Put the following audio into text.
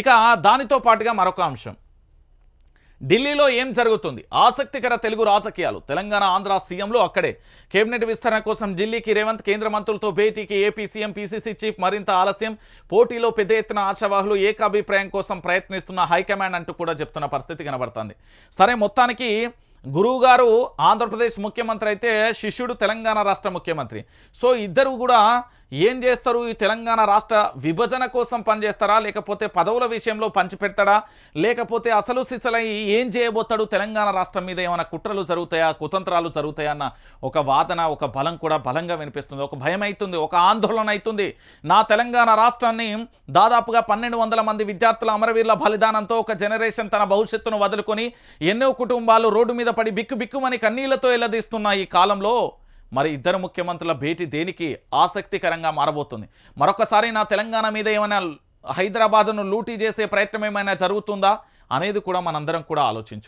ఇక దానితో పాటుగా మరొక అంశం. ఢిల్లీలో ఏం జరుగుతుంది? ఆసక్తికర తెలుగు రాజకీయాలు. తెలంగాణ ఆంధ్ర సీఎంలు అక్కడే. కేబినెట్ విస్తరణ కోసం ఢిల్లీకి రేవంత్ కేంద్ర మంత్రులతో భేటీకి ఏపీ సీఎం పీసీసీ చీఫ్ మరింత ఆలస్యం. పోటీలో పెద్ద ఎత్తున ఆశావాహులు ఏకాభిప్రాయం కోసం ప్రయత్నిస్తున్న హైకమాండ్ అంటూ కూడా చెప్తున్న పరిస్థితి కనబడుతుంది. సరే మొత్తానికి గురువు గారు ఆంధ్రప్రదేశ్ ముఖ్యమంత్రి అయితే శిష్యుడు తెలంగాణ రాష్ట్ర ముఖ్యమంత్రి. సో ఇద్దరు కూడా ఏం చేస్తారు? ఈ తెలంగాణ రాష్ట్ర విభజన కోసం పనిచేస్తారా? లేకపోతే పదవుల విషయంలో పంచిపెడతాడా? లేకపోతే అసలు సిసలై ఏం చేయబోతాడు? తెలంగాణ రాష్ట్రం మీద ఏమైనా కుట్రలు జరుగుతాయా? కుతంత్రాలు జరుగుతాయా? అన్న ఒక వాదన ఒక బలం కూడా బలంగా వినిపిస్తుంది. ఒక భయం అవుతుంది ఒక ఆందోళన అవుతుంది. నా తెలంగాణ రాష్ట్రాన్ని దాదాపుగా పన్నెండు వందల మంది విద్యార్థుల అమరవీరుల బలిదానంతో ఒక జనరేషన్ తన భవిష్యత్తును వదులుకొని ఎన్నో కుటుంబాలు రోడ్డు మీద పడి బిక్కు బిక్కుమని కన్నీళ్ళతో ఎల్లదీస్తున్న ఈ కాలంలో మరి ఇద్దరు ముఖ్యమంత్రుల భేటీ దేనికి ఆసక్తికరంగా మారబోతుంది? మరొకసారి నా తెలంగాణ మీద ఏమైనా హైదరాబాద్ను లూటీ చేసే ప్రయత్నం ఏమైనా జరుగుతుందా? అనేది కూడా మనందరం కూడా ఆలోచించు